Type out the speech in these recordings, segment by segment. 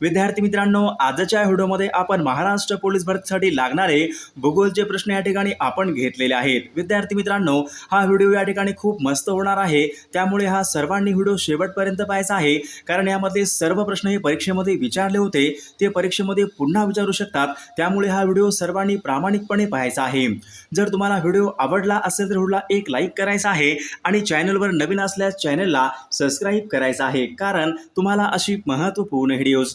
विद्यार्थी मित्रांनो आजच्या व्हिडिओमध्ये आपण महाराष्ट्र पोलीस भरतीसाठी लागणारे भूगोलचे प्रश्न या ठिकाणी आपण घेतलेले आहेत. विद्यार्थी मित्रांनो हा व्हिडिओ या ठिकाणी खूप मस्त होणार आहे. त्यामुळे हा सर्वांनी व्हिडिओ शेवटपर्यंत पाहायचा आहे. कारण यामधले सर्व प्रश्न हे परीक्षेमध्ये विचारले होते. ते परीक्षेमध्ये पुन्हा विचारू शकतात. त्यामुळे हा व्हिडिओ सर्वांनी प्रामाणिकपणे पाहायचा आहे. जर तुम्हाला व्हिडिओ आवडला असेल तर व्हिडिओला एक लाईक करायचा आहे आणि चॅनलवर नवीन असल्यास चॅनलला सबस्क्राईब करायचं आहे. कारण तुम्हाला अशी महत्त्वपूर्ण व्हिडिओज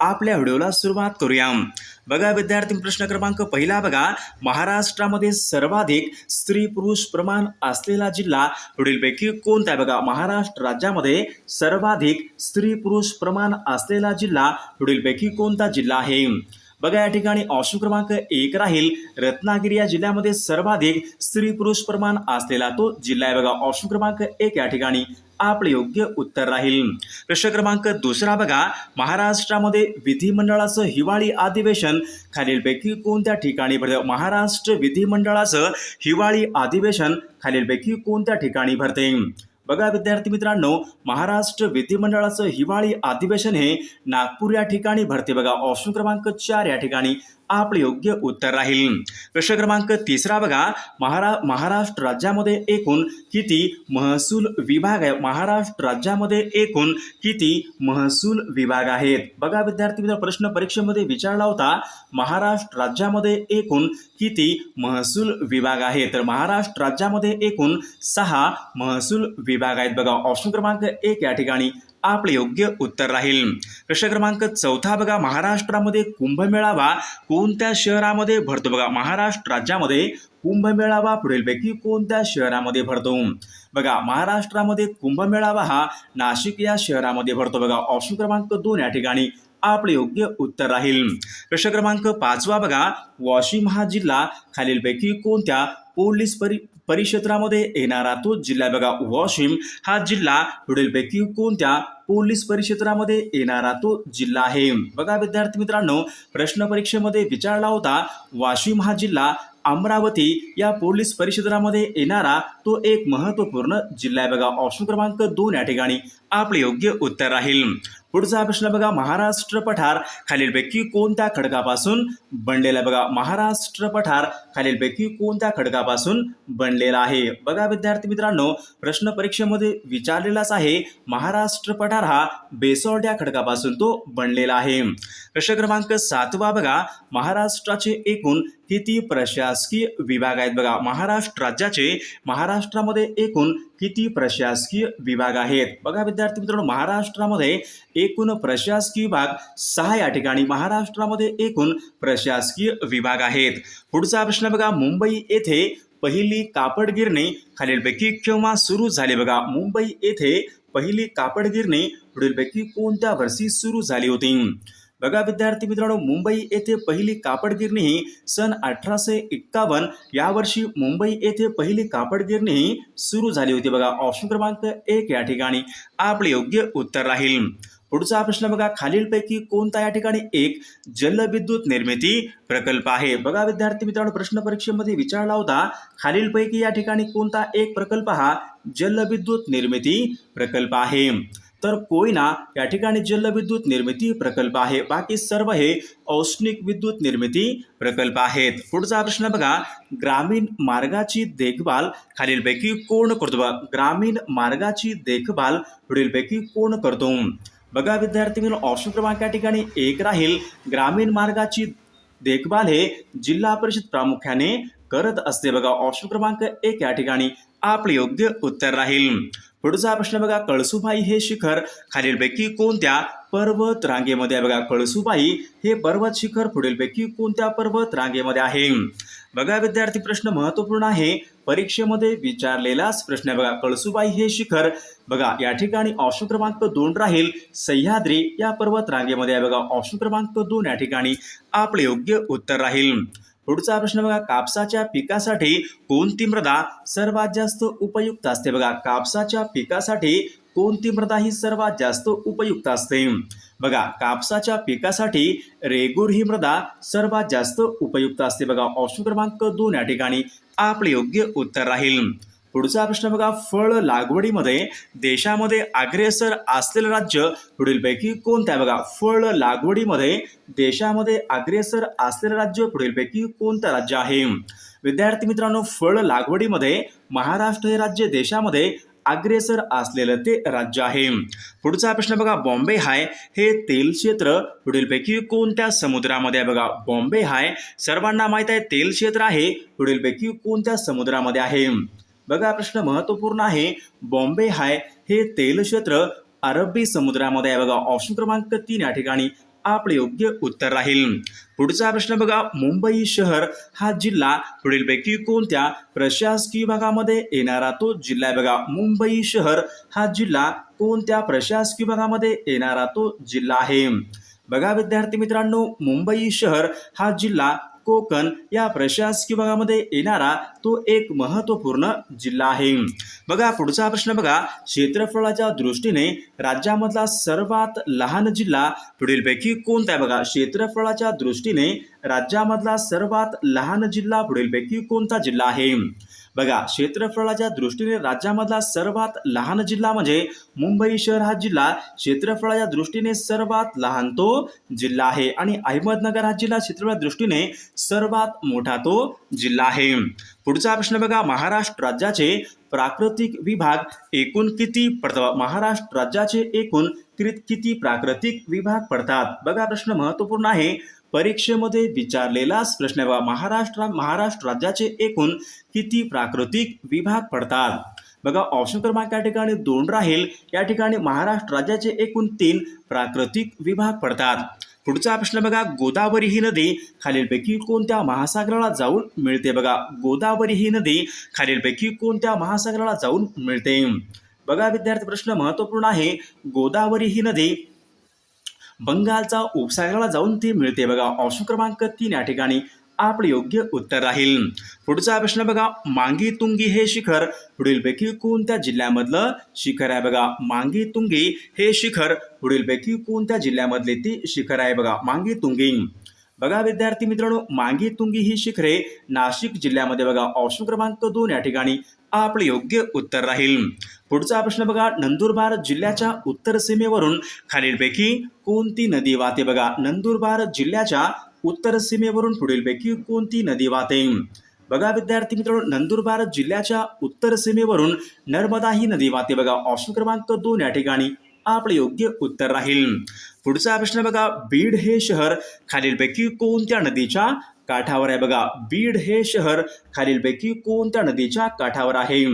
आपल्या व्हिडिओला सुरुवात करूया. बघा विद्यार्थी प्रश्न क्रमांक पहिला बघा. महाराष्ट्रामध्ये सर्वाधिक स्त्री पुरुष प्रमाण असलेला जिल्हा पुढीलपैकी कोणता आहे? बघा महाराष्ट्र राज्यामध्ये सर्वाधिक स्त्री पुरुष प्रमाण असलेला जिल्हा पुढीलपैकी कोणता जिल्हा आहे? बघा या ठिकाणी ऑप्शन क्रमांक एक राहील. रत्नागिरी या जिल्ह्यामध्ये सर्वाधिक स्त्री पुरुष प्रमाण असलेला तो जिल्हा आहे. बघा ऑप्शन क्रमांक एक या ठिकाणी. आपले योग्य उत्तर राहील. प्रश्न क्रमांक दुसरा बघा. महाराष्ट्रामध्ये विधिमंडळाचं हिवाळी अधिवेशन खालीलपैकी कोणत्या ठिकाणी भरते? महाराष्ट्र विधिमंडळाचं हिवाळी अधिवेशन खालीलपैकी कोणत्या ठिकाणी भरते? बघा विद्यार्थी मित्रांनो महाराष्ट्र विधिमंडळाचं हिवाळी अधिवेशन हे नागपूर या ठिकाणी भरते बघा. ऑप्शन क्रमांक चार या ठिकाणी. आपलं योग्य उत्तर राहील. प्रश्न क्रमांक तिसरा बघा. महारा महाराष्ट्र राज्यामध्ये एकूण किती महसूल विभाग आहे? महाराष्ट्र राज्यामध्ये एकूण किती महसूल विभाग आहेत? बघा विद्यार्थी मित्र प्रश्न परीक्षेमध्ये विचारला होता महाराष्ट्र राज्यामध्ये एकूण किती महसूल विभाग आहेत तर महाराष्ट्र राज्यामध्ये एकूण सहा महसूल विभाग आहेत. बघा ऑप्शन क्रमांक एक या ठिकाणी. आपले योग्य उत्तर राहील. प्रश्न क्रमांक चौथा बघा. महाराष्ट्रामध्ये कुंभमेळावा कोणत्या शहरामध्ये भरतो? बघा महाराष्ट्र राज्यामध्ये कुंभमेळावा पुढीलपैकी कोणत्या शहरामध्ये भरतो? बघा महाराष्ट्रामध्ये कुंभमेळावा हा नाशिक या शहरामध्ये भरतो. बघा ऑप्शन क्रमांक दोन या ठिकाणी आपले योग्य उत्तर राहील. प्रश्न क्रमांक पाचवा बघा. वॉशिम हा जिल्हा खालीलपैकी कोणत्या पोलीस परि परिक्षेत्रामध्ये येणारा तो जिल्हा बघा वाशिम. हा जिल्हा पुढीलपैकी कोणत्या पोलीस परिक्षेत्रामध्ये येणारा तो जिल्हा आहे? बघा विद्यार्थी मित्रांनो प्रश्न परीक्षेमध्ये विचारला होता वाशिम हा जिल्हा अमरावती या पोलीस परिक्षेत्रामध्ये येणारा तो एक महत्त्वपूर्ण जिल्हा आहे बघा. ऑप्शन क्रमांक दोन या ठिकाणी आपले योग्य उत्तर राहील. पुढचा प्रश्न बघा महाराष्ट्र पठार खालीलपैकी कोणत्या खडकापासून बनलेला बघा? महाराष्ट्र पठार खालीलपैकी कोणत्या खडकापासून बनलेला आहे? बघा विद्यार्थी मित्रांनो प्रश्न परीक्षेमध्ये विचारलेलाच आहे महाराष्ट्र पठार हा बेसॉल्ट या खडकापासून तो बनलेला आहे. प्रश्न क्रमांक सातवा बघा महाराष्ट्राचे एकूण किती प्रशासकीय विभाग आहेत बघा? महाराष्ट्र राज्याचे महाराष्ट्रामध्ये एकूण किती प्रशासकीय विभाग आहेत? बघा विद्यार्थी मित्रांनो महाराष्ट्रामध्ये एकूण प्रशासकीय विभाग सहा या ठिकाणी. महाराष्ट्रामध्ये एकूण प्रशासकीय विभाग आहेत. पुढचा प्रश्न बघा मुंबई येथे पहिली कापड गिरणी खालीलपैकी केव्हा सुरू झाली? बघा मुंबई येथे पहिली कापड गिरणी पुढीलपैकी कोणत्या वर्षी सुरू झाली होती? बघा विद्यार्थी मित्रांनो मुंबई येथे पहिली कापडगिरणी ही सन अठराशे एक्कावन्न यावर्षी मुंबई येथे पहिली कापडगिरणी ही सुरू झाली होती. बघा ऑप्शन क्रमांक एक या ठिकाणी. आपले योग्य उत्तर राहील. पुढचा प्रश्न बघा खालीलपैकी कोणता या ठिकाणी एक जलविद्युत निर्मिती प्रकल्प आहे? बघा विद्यार्थी मित्रांनो प्रश्न परीक्षेमध्ये विचारला होता खालीलपैकी या ठिकाणी कोणता एक प्रकल्प हा जलविद्युत निर्मिती प्रकल्प आहे? तर कोयना या ठिकाणी जलविद्युत निर्मिती प्रकल्प आहे. बाकी सर्व हे औष्णिक विद्युत निर्मिती प्रकल्प आहेत. पुढचा प्रश्न बघा. ग्रामीण मार्गाची देखभाल खालीलपैकी कोण करतो? ग्रामीण मार्गाची देखभाल पुढीलपैकी कोण करतो? बघा विद्यार्थी मित्र ऑप्शन क्रमांक या ठिकाणी एक राहील. ग्रामीण मार्गाची देखभाल हे जिल्हा परिषद प्रामुख्याने करत असते. बघा ऑप्शन क्रमांक एक या ठिकाणी आपले योग्य उत्तर राहील. पुढचा प्रश्न बघा कळसुबाई हे शिखर. खालीलपैकी कोणत्या पर्वत रांगेमध्ये आहे? बघा कळसुबाई हे पर्वत शिखर पुढीलपैकी कोणत्या पर्वत रांगेमध्ये आहे? बघा विद्यार्थी प्रश्न महत्त्वपूर्ण आहे. परीक्षेमध्ये विचारलेलाच प्रश्न बघा कळसुबाई हे शिखर. बघा या ठिकाणी ऑप्शन क्रमांक दोन राहील. सह्याद्री या पर्वत रांगेमध्ये आहे. बघा ऑप्शन क्रमांक दोन या ठिकाणी आपले योग्य उत्तर राहील. पुढचा प्रश्न बघा कापसाच्या पिकासाठी कोणती मृदा सर्वात जास्त उपयुक्त असते? बघा कापसाच्या पिकासाठी कोणती मृदा ही सर्वात जास्त उपयुक्त असते? बघा कापसाच्या पिकासाठी रेगूर ही मृदा सर्वात जास्त उपयुक्त असते. बघा ऑप्शन क्रमांक दोन या ठिकाणी. आपले योग्य उत्तर राहील. पुढचा प्रश्न बघा फळ लागवडीमध्ये देशामध्ये अग्रेसर असलेलं राज्य पुढीलपैकी कोणतं आहे बघा? फळ लागवडीमध्ये देशामध्ये अग्रेसर असलेलं राज्य पुढीलपैकी कोणतं राज्य आहे? विद्यार्थी मित्रांनो फळ लागवडीमध्ये महाराष्ट्र हे राज्य देशामध्ये अग्रेसर असलेलं ते राज्य आहे. पुढचा प्रश्न बघा बॉम्बे हाय हे तेल क्षेत्र पुढीलपैकी कोणत्या समुद्रामध्ये आहे बघा? बॉम्बे हाय सर्वांना माहीत आहे तेल क्षेत्र आहे पुढीलपैकी कोणत्या समुद्रामध्ये आहे? बघा प्रश्न महत्त्वपूर्ण आहे. बॉम्बे हाय हे तेल क्षेत्र अरबी समुद्रामध्ये आहे. बघा ऑप्शन क्रमांक तीन या ठिकाणी आपले योग्य उत्तर राहील. पुढचा प्रश्न बघा मुंबई शहर हा जिल्हा पुढीलपैकी कोणत्या प्रशासकीय भागामध्ये येणारा तो जिल्हा आहे? बघा मुंबई शहर हा जिल्हा कोणत्या प्रशासकीय विभागामध्ये येणारा तो जिल्हा आहे? बघा विद्यार्थी मित्रांनो मुंबई शहर हा जिल्हा कोकण या प्रशासकीय भागामध्ये येणारा तो एक महत्त्वपूर्ण जिल्हा आहे. बघा पुढचा प्रश्न बघा. क्षेत्रफळाच्या दृष्टीने राज्यामधला सर्वात लहान जिल्हा पुढीलपैकी कोणता आहे? बघा क्षेत्रफळाच्या दृष्टीने राज्यामधला सर्वात लहान जिल्हा पुढीलपैकी कोणता जिल्हा आहे? बघा क्षेत्रफळाच्या दृष्टीने राज्यामधला सर्वात लहान जिल्हा म्हणजे मुंबई शहर हा जिल्हा. क्षेत्रफळाच्या दृष्टीने सर्वात लहान तो जिल्हा आहे. आणि अहमदनगर हा जिल्हा क्षेत्रफळाच्या दृष्टीने सर्वात मोठा तो जिल्हा आहे. पुढचा प्रश्न बघा महाराष्ट्र राज्याचे प्राकृतिक विभाग एकूण किती पडतात? महाराष्ट्र राज्याचे एकूण कित- किती प्राकृतिक विभाग पडतात? बघा प्रश्न महत्त्वपूर्ण आहे. परीक्षेमध्ये विचारलेलाच प्रश्न बघा महाराष्ट्र महाराष्ट्र राज्याचे एकूण किती प्राकृतिक विभाग पडतात? बघा ऑप्शन क्रमांक या ठिकाणी दोन राहील. या ठिकाणी महाराष्ट्र राज्याचे एकूण तीन प्राकृतिक विभाग पडतात. पुढचा प्रश्न बघा गोदावरी ही नदी खालीलपैकी कोणत्या महासागराला जाऊन मिळते? बघा गोदावरी ही नदी खालीलपैकी कोणत्या महासागराला जाऊन मिळते? बघा विद्यार्थी प्रश्न महत्त्वपूर्ण आहे. गोदावरी ही नदी बंगालचा उपसागराला जाऊन ती मिळते बघा. ऑप्शन क्रमांक तीन या ठिकाणी. आपले योग्य उत्तर राहील. पुढचा प्रश्न बघा मांगी तुंगी हे शिखर पुढीलपैकी कोणत्या जिल्ह्यामधलं शिखर आहे बघा? मांगी तुंगी हे शिखर पुढीलपैकी कोणत्या जिल्ह्यामधले ती शिखर आहे बघा? मांगी तुंगी बघा विद्यार्थी मित्रांनो मांगी तुंगी ही शिखरे नाशिक जिल्ह्यामध्ये बघा. ऑप्शन क्रमांक दोन या ठिकाणी. आपले योग्य उत्तर राहील. पुढचा प्रश्न बघा. नंदुरबार जिल्ह्याच्या उत्तर सीमेवरून खालीलपैकी कोणती नदी वाहते बघा? नंदुरबार जिल्ह्याच्या उत्तर सीमेवरून पुढीलपैकी कोणती नदी वाहते? बघा विद्यार्थी मित्रांनो नंदुरबार जिल्ह्याच्या उत्तर सीमेवरून नर्मदा ही नदी वाहते बघा. ऑप्शन क्रमांक दोन या ठिकाणी आपले योग्य उत्तर राहील. पुढचा प्रश्न बघा. बीड हे शहर खालीलपैकी कोणत्या नदीच्या काठावर आहे बघा? बीड हे शहर खालीलपैकी कोणत्या नदीच्या काठावर आहे?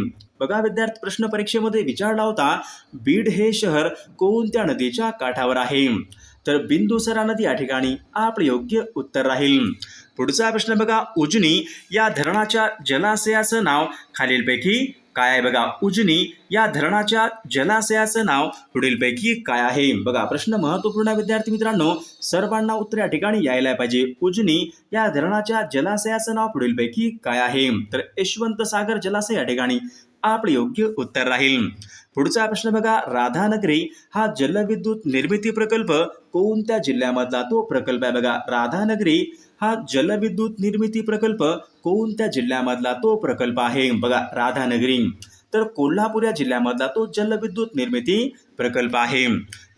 बघा विद्यार्थी प्रश्न परीक्षेमध्ये विचारला होता बीड हे शहर कोणत्या नदीच्या काठावर आहे? तर बिंदुसरा नदी या ठिकाणी आपले योग्य उत्तर राहील. पुढचा प्रश्न बघा उजनी या धरणाच्या जलाशयाचं नाव खालीलपैकी काय आहे? बघा उजनी या धरणाच्या जलाशयाचं नाव पुढीलपैकी काय आहे? बघा प्रश्न महत्त्वपूर्ण विद्यार्थी मित्रांनो. सर्वांना उत्तर या ठिकाणी यायला पाहिजे. उजनी या धरणाच्या जलाशयाचं नाव पुढीलपैकी काय आहे? तर यशवंत सागर जलाशय या ठिकाणी आपले योग्य उत्तर राहील. पुढचा प्रश्न बघा राधानगरी हा जलविद्युत निर्मिती प्रकल्प कोणत्या जिल्ह्यामधला? तो प्रकल्प आहे बघा राधानगरी हा जलविद्युत निर्मिती प्रकल्प कोणत्या जिल्ह्यामधला? तो प्रकल्प आहे. बघा राधानगरी. तर कोल्हापूर या जिल्ह्यामधला तो जलविद्युत निर्मिती प्रकल्प आहे.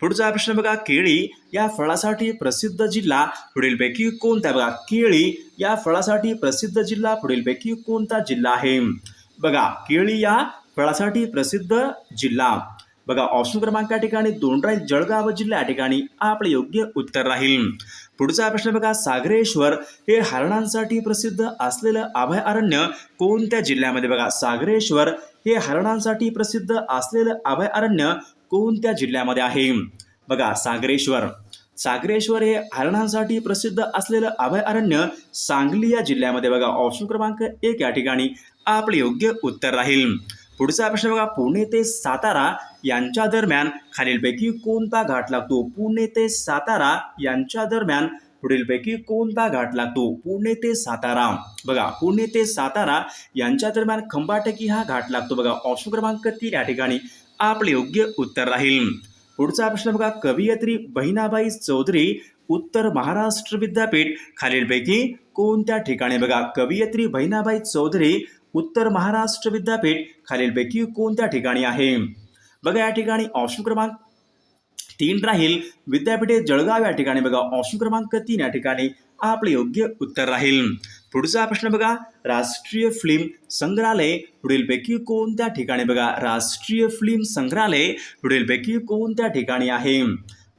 पुढचा प्रश्न बघा केळी या फळासाठी प्रसिद्ध जिल्हा पुढीलपैकी कोणता बघा केळी या फळासाठी प्रसिद्ध जिल्हा पुढीलपैकी कोणता जिल्हा आहे? बघा केळी या फळासाठी प्रसिद्ध जिल्हा. बघा ऑप्शन क्रमांक या ठिकाणी दोन राहील जळगाव जिल्हा या ठिकाणी आपले योग्य उत्तर राहील. पुढचा प्रश्न बघा सागरेश्वर हे हरणांसाठी प्रसिद्ध असलेलं अभयारण्य कोणत्या जिल्ह्यामध्ये? बघा सागरेश्वर हे हरणांसाठी प्रसिद्ध असलेलं अभयारण्य कोणत्या जिल्ह्यामध्ये आहे? बघा सागरेश्वर. सागरेश्वर हे हरणांसाठी प्रसिद्ध असलेलं अभयारण्य सांगली या जिल्ह्यामध्ये. बघा ऑप्शन क्रमांक एक या ठिकाणी आपले योग्य उत्तर राहील. पुढचा प्रश्न बघा पुणे ते सातारा यांच्या दरम्यान खालीलपैकी कोणता घाट लागतो? पुणे ते सातारा यांच्या दरम्यान पुढीलपैकी कोणता घाट लागतो? पुणे ते सातारा. बघा पुणे ते सातारा यांच्या दरम्यान खंबाटकी हा घाट लागतो. बघा ऑप्शन क्रमांक तीन या ठिकाणी आपले योग्य उत्तर राहील. पुढचा प्रश्न बघा कवयित्री बहिणाबाई चौधरी उत्तर महाराष्ट्र विद्यापीठ खालीलपैकी कोणत्या ठिकाणी? बघा कवयित्री बहिणाबाई चौधरी उत्तर महाराष्ट्र विद्यापीठ खालीलपैकी कोणत्या ठिकाणी आहे? बघा ऑप्शन क्रमांक तीन राहील. विद्यापीठे जळगाव या ठिकाणी बघा. ऑप्शन क्रमांक तीन या ठिकाणी आपले योग्य उत्तर राहील. पुढचा प्रश्न बघा. राष्ट्रीय फ़िल्म संग्रहालय पुढीलपैकी कोणत्या ठिकाणी बघा? राष्ट्रीय फ़िल्म संग्रहालय पुढीलपैकी कोणत्या ठिकाणी आहे?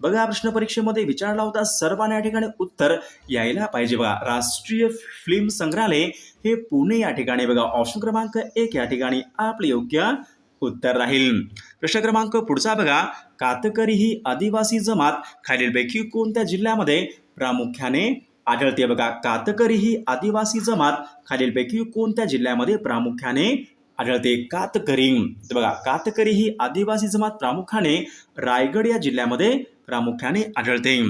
बघा प्रश्न परीक्षेमध्ये विचारला होता सर्वांना या ठिकाणी उत्तर यायला पाहिजे बघा. राष्ट्रीय फिल्म संग्रहालय हे पुणे या ठिकाणी बघा. ऑप्शन क्रमांक एक या ठिकाणी आपले योग्य उत्तर राहील. प्रश्न क्रमांक पुढचा बघा. कातकरी ही आदिवासी जमात. खालीलपैकी कोणत्या जिल्ह्यामध्ये प्रामुख्याने आढळते बघा? कातकरी ही आदिवासी जमात. खालीलपैकी कोणत्या जिल्ह्यामध्ये प्रामुख्याने आढळते? कातकरी. बघा कातकरी ही आदिवासी जमात प्रामुख्याने रायगड या जिल्ह्यामध्ये प्रामुख्याने आढळते.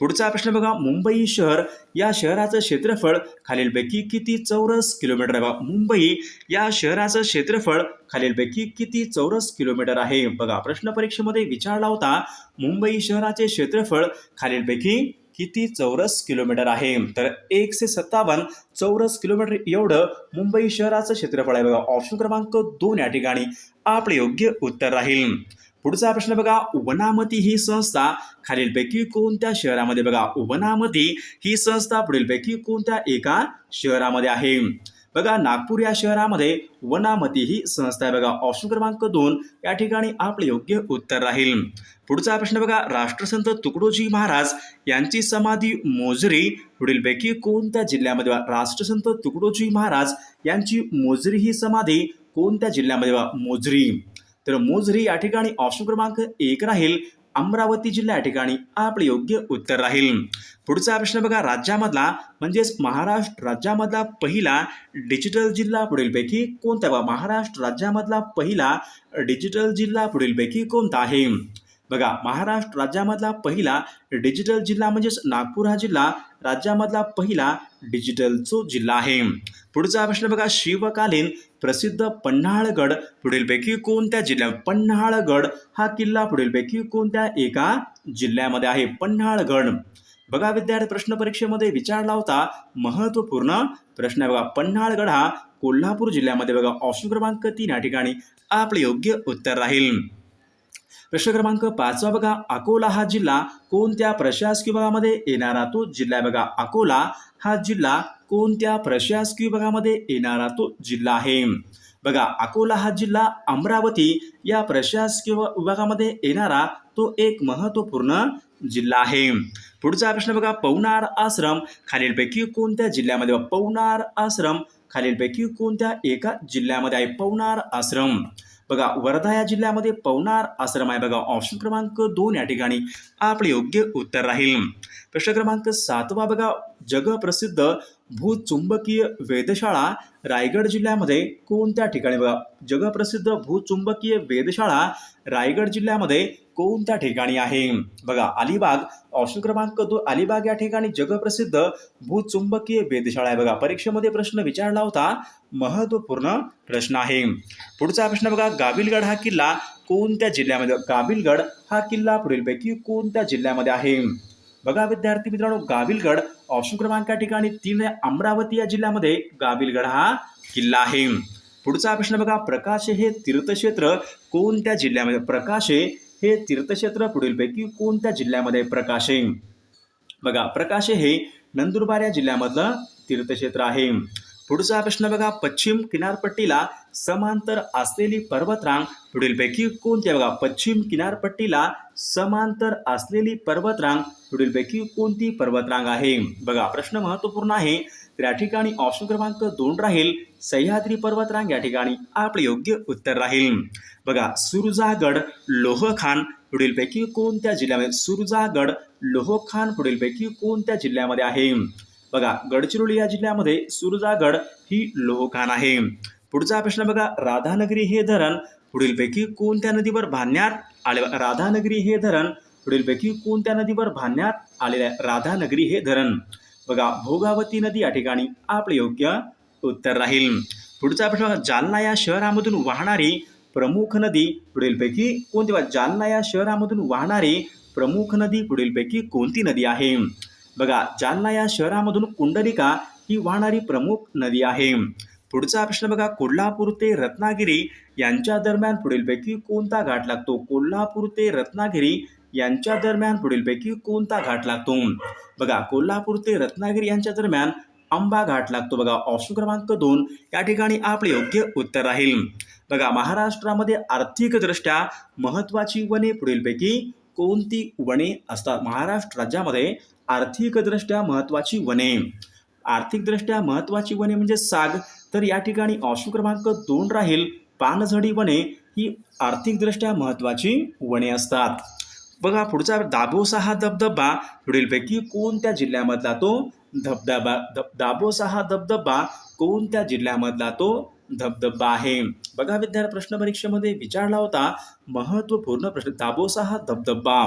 पुढचा प्रश्न बघा मुंबई शहर. या शहराचं क्षेत्रफळ खालीलपैकी किती चौरस किलोमीटर आहे बघा. मुंबई या शहराचं क्षेत्रफळ खालीलपैकी किती चौरस किलोमीटर आहे? बघा प्रश्न परीक्षेमध्ये विचारला होता. मुंबई शहराचे क्षेत्रफळ खालीलपैकी किती चौरस किलोमीटर आहे? तर एकशे सत्तावन्न चौरस किलोमीटर एवढं मुंबई शहराचं क्षेत्रफळ आहे बघा. ऑप्शन क्रमांक दोन या ठिकाणी. आपले योग्य उत्तर राहील. पुढचा प्रश्न बघा वनामती ही संस्था खालीलपैकी कोणत्या शहरामध्ये बघा वनामती ही संस्था पुढीलपैकी कोणत्या एका शहरामध्ये आहे? बघा नागपूर या शहरामध्ये वनामती ही संस्था आहे बघा ऑप्शन क्रमांक दोन या ठिकाणी आपले योग्य उत्तर राहील. पुढचा प्रश्न बघा राष्ट्रसंत तुकडोजी महाराज यांची समाधी मोजरी पुढीलपैकी कोणत्या जिल्ह्यामध्ये राष्ट्रसंत तुकडोजी महाराज यांची मोजरी ही समाधी कोणत्या जिल्ह्यामध्ये मोजरी तर मोझरी या ठिकाणी ऑप्शन क्रमांक एक राहील. अमरावती जिल्हा या ठिकाणी आपले योग्य उत्तर राहील. पुढचा प्रश्न बघा राज्यामधला म्हणजेच महाराष्ट्र राज्यामधला पहिला डिजिटल जिल्हा पुढीलपैकी कोणता? बघा महाराष्ट्र राज्यामधला पहिला डिजिटल जिल्हा पुढीलपैकी कोणता आहे? बघा महाराष्ट्र राज्यामधला पहिला डिजिटल जिल्हा म्हणजेच नागपूर हा जिल्हा राज्यामधला पहिला डिजिटल जो जिल्हा आहे. पुढचा प्रश्न बघा शिवकालीन प्रसिद्ध पन्हाळगड पुढीलपैकी कोणत्या जिल्ह्यात? पन्हाळगड हा किल्ला पुढीलपैकी कोणत्या एका जिल्ह्यामध्ये आहे? पन्हाळगड. बघा विद्यार्थी प्रश्न परीक्षेमध्ये विचारला होता महत्त्वपूर्ण प्रश्न आहे बघा पन्हाळगड हा कोल्हापूर जिल्ह्यामध्ये बघा ऑप्शन क्रमांक तीन या ठिकाणी आपले योग्य उत्तर राहील. प्रश्न क्रमांक पाचवा बघा अकोला हा जिल्हा कोणत्या प्रशासकीय विभागामध्ये येणारा तो? जिल्हा बघा अकोला हा जिल्हा कोणत्या प्रशासकीय विभागामध्ये येणारा तो? जिल्हा आहे. बघा अकोला हा जिल्हा अमरावती या प्रशासकीय विभागामध्ये येणारा तो एक महत्त्वपूर्ण जिल्हा आहे. पुढचा प्रश्न बघा पवनार आश्रम खालीलपैकी कोणत्या जिल्ह्यामध्ये? बघा, पवनार आश्रम खालीलपैकी कोणत्या एका जिल्ह्यामध्ये आहे? पवनार आश्रम. बघा वर्धा या जिल्ह्यामध्ये पवनार आश्रम आहे बघा. ऑप्शन क्रमांक दोन या ठिकाणी आपले योग्य उत्तर राहील. प्रश्न क्रमांक सातवा बघा. जगप्रसिद्ध भूचुंबकीय वेधशाळा रायगड जिल्ह्यामध्ये कोणत्या ठिकाणी बघा? जगप्रसिद्ध भूचुंबकीय वेधशाळा रायगड जिल्ह्यामध्ये कोणत्या ठिकाणी आहे? बघा अलिबाग ऑप्शन क्रमांक दो अलिबाग या ठिकाणी जगप्रसिद्ध भूचुंबकीय वेधशाळा आहे. बघा परीक्षेमध्ये प्रश्न विचारला होता. महत्त्वपूर्ण प्रश्न आहे. पुढचा प्रश्न बघा गाविलगड हा किल्ला कोणत्या जिल्ह्यामध्ये गाविलगड हा किल्ला पुढीलपैकी कोणत्या जिल्ह्यामध्ये आहे? बघा विद्यार्थी मित्रांनो गाविलगड ऑप्शन क्रमांक या ठिकाणी तीन अमरावती या जिल्ह्यामध्ये गाविलगड हा किल्ला आहे. पुढचा प्रश्न बघा प्रकाश हे तीर्थक्षेत्र कोणत्या जिल्ह्यामध्ये? प्रकाशे हे तीर्थक्षेत्र पुढीलपैकी कोणत्या जिल्ह्यामध्ये प्रकाशे? बघा प्रकाशे हे नंदुरबार या जिल्ह्यामधलं तीर्थक्षेत्र आहे. पुढचा प्रश्न बघा पश्चिम किनारपट्टीला समांतर असलेली पर्वतरांग पुढीलपैकी कोणती बघा पश्चिम किनारपट्टीला समांतर असलेली पर्वतरांग पुढीलपैकी कोणती पर्वतरांग आहे? बघा प्रश्न महत्त्वपूर्ण आहे. त्या या ठिकाणी ऑप्शन क्रमांक दोन राहील. सह्याद्री पर्वतरांग या ठिकाणी आपले योग्य उत्तर राहील. बघा सुरजागड लोहखान पुढीलपैकी कोणत्या जिल्ह्यामध्ये? सुरजागड लोहखान पुढीलपैकी कोणत्या जिल्ह्यामध्ये आहे? बघा गडचिरोली या जिल्ह्यामध्ये सुरजागड ही लोहखान आहे. पुढचा प्रश्न बघा राधानगरी हे धरण पुढीलपैकी कोणत्या नदीवर बांधण्यात आले? राधानगरी हे धरण पुढीलपैकी कोणत्या नदीवर बांधण्यात आलेलं आहे? राधानगरी हे धरण. बघा भोगावती नदी या ठिकाणी आपले योग्य उत्तर राहील. पुढचा प्रश्न जालना या शहरामधून वाहणारी प्रमुख नदी पुढीलपैकी कोणती? जालना या शहरामधून वाहणारी प्रमुख नदी पुढीलपैकी कोणती नदी आहे? बघा जालना या शहरामधून कुंडलिका ही वाहणारी प्रमुख नदी आहे. पुढचा प्रश्न बघा कोल्हापूर ते रत्नागिरी यांच्या दरम्यान पुढीलपैकी कोणता घाट लागतो? कोल्हापूर ते रत्नागिरी यांच्या दरम्यान पुढीलपैकी कोणता घाट लागतो? बघा कोल्हापूर ते रत्नागिरी यांच्या दरम्यान आंबा घाट लागतो. बघा ऑप्शन क्रमांक दोन. या ठिकाणी आपले योग्य उत्तर राहील. बघा महाराष्ट्रामध्ये आर्थिकदृष्ट्या महत्त्वाची वने पुढीलपैकी कोणती वने असतात? महाराष्ट्र राज्यामध्ये आर्थिकदृष्ट्या महत्त्वाची वने. आर्थिकदृष्ट्या महत्त्वाची वने म्हणजे साग. तर या ठिकाणी ऑप्शन क्रमांक दोन राहील. पानझडी वने ही आर्थिकदृष्ट्या महत्त्वाची वने असतात. बघा पुढचा दाबोसा हा धबधबा. पुढीलपैकी कोणत्या जिल्ह्यामधला तो धबधबा धब दाबोसा हा धबधबा कोणत्या जिल्ह्यामधला तो धबधबा आहे? बघा विद्यार्थी प्रश्न परीक्षेमध्ये विचारला होता महत्त्वपूर्ण प्रश्न दाबोसा हा धबधबा.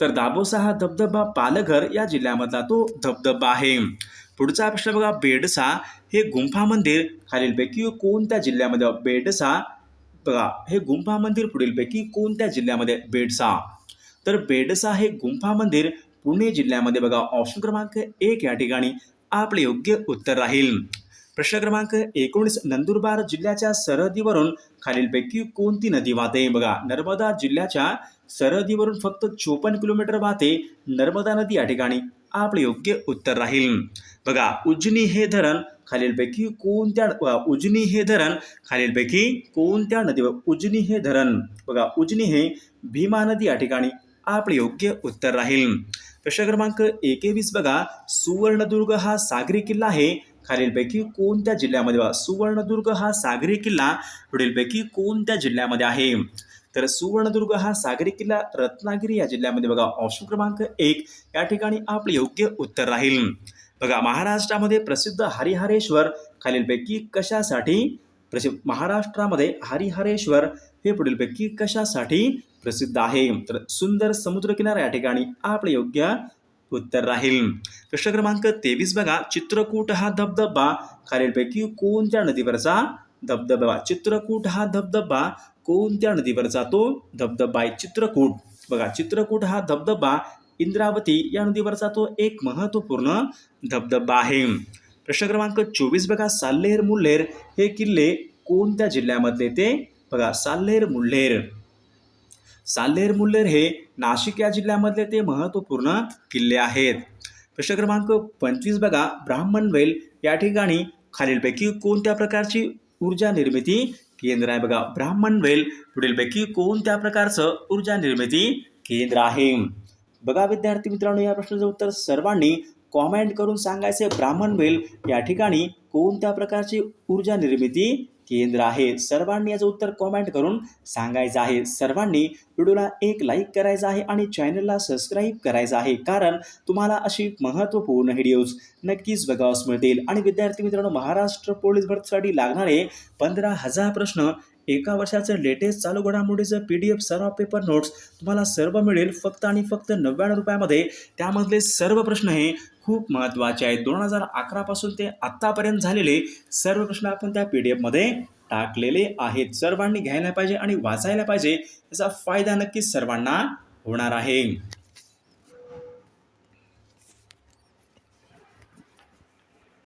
तर दाबोसा हा धबधबा पालघर या जिल्ह्यामधला तो धबधबा आहे. पुढचा प्रश्न बघा बेडसा हे गुंफा मंदिर. खालीलपैकी कोणत्या जिल्ह्यामध्ये? बेडसा बघा हे गुंफा मंदिर पुढीलपैकी कोणत्या जिल्ह्यामध्ये? बेडसा. तर बेडसा हे गुंफा मंदिर पुणे जिल्ह्यामध्ये बघा ऑप्शन क्रमांक एक या ठिकाणी आपले योग्य उत्तर राहील. प्रश्न क्रमांक एकोणीस नंदुरबार जिल्ह्याच्या सरहदीवरून खालीलपैकी कोणती नदी वाहते? बघा नर्मदा जिल्ह्याच्या सरहदीवरून फक्त चोपन्न किलोमीटर वाहते. नर्मदा नदी या ठिकाणी आपले योग्य उत्तर राहील. बघा उजनी हे धरण खालीलपैकी कोणत्या उजनी हे धरण खालीलपैकी कोणत्या नदीवर उजनी हे धरण बघा उजनी हे भीमा नदी या ठिकाणी आपले योग्य उत्तर राहील. प्रश्न क्रमांक एकेवीस बघा सुवर्णदुर्ग हा सागरी किल्ला आहे. खालीलपैकी कोणत्या जिल्ह्यामध्ये बघा सुवर्णदुर्ग हा सागरी किल्ला पुढीलपैकी कोणत्या जिल्ह्यामध्ये आहे? तर सुवर्णदुर्ग हा सागरी किल्ला रत्नागिरी या जिल्ह्यामध्ये बघा ऑप्शन क्रमांक एक या ठिकाणी आपले योग्य उत्तर राहील. बघा महाराष्ट्रामध्ये प्रसिद्ध हरिहरेश्वर खालीलपैकी कशासाठी प्रसिद्ध? महाराष्ट्रामध्ये हरिहरेश्वर हे पुढीलपैकी कशासाठी प्रसिद्ध आहे? तर सुंदर समुद्रकिनारा या ठिकाणी आपले योग्य उत्तर राहील. प्रश्न क्रमांक तेवीस बघा. चित्रकूट हा धबधबा खालीलपैकी कोणत्या नदीवरचा धबधबा? चित्रकूट हा धबधबा कोणत्या नदीवरचा तो धबधबा आहे? चित्रकूट. बघा चित्रकूट हा धबधबा इंद्रावती या नदीवरचा तो एक महत्त्वपूर्ण धबधबा आहे प्रश्न क्रमांक चोवीस बघा साल्हेर मुल्हेर हे किल्ले कोणत्या जिल्ह्यामधले ते? बघा साल्हेर मुल्हेर साल्हेर मुल्हेर हे नाशिक या जिल्ह्यामधले ते महत्त्वपूर्ण किल्ले आहेत. प्रश्न क्रमांक पंचवीस बघा ब्राह्मणवेल या ठिकाणी खालीलपैकी कोणत्या प्रकारची ऊर्जा निर्मिती केंद्र आहे? बघा ब्राह्मणवेल पुढीलपैकी कोणत्या प्रकारचं ऊर्जा निर्मिती केंद्र आहे? बघा विद्यार्थी मित्रांनो या प्रश्नाचं उत्तर सर्वांनी कॉमेंट करून सांगायचे ब्राह्मणवेल या ठिकाणी कोणत्या प्रकारची ऊर्जा निर्मिती केंद्र आहे? सर्वांनी याचं उत्तर कॉमेंट करून सांगायचं आहे. सर्वांनी व्हिडिओला एक लाईक करायचं आहे आणि चॅनलला सबस्क्राईब करायचं आहे. कारण तुम्हाला अशी महत्त्वपूर्ण व्हिडिओज नक्कीच बघावस मिळतील. आणि विद्यार्थी मित्रांनो महाराष्ट्र पोलीस भरतीसाठी लागणारे पंधरा हजार प्रश्न एका वर्षाचं लेटेस्ट चालू घडामोडीचं पी डी एफ सर्व पेपर नोट्स तुम्हाला सर्व मिळेल फक्त आणि फक्त नव्याण्णव रुपयामध्ये. त्यामधले सर्व प्रश्न हे खूप महत्त्वाचे आहेत. दोन हजार अकरापासून ते आत्तापर्यंत झालेले सर्व प्रश्न आपण त्या पी डी एफमध्ये टाकलेले आहेत. सर्वांनी घ्यायला पाहिजे आणि वाचायला पाहिजे. याचा फायदा नक्कीच सर्वांना होणार आहे.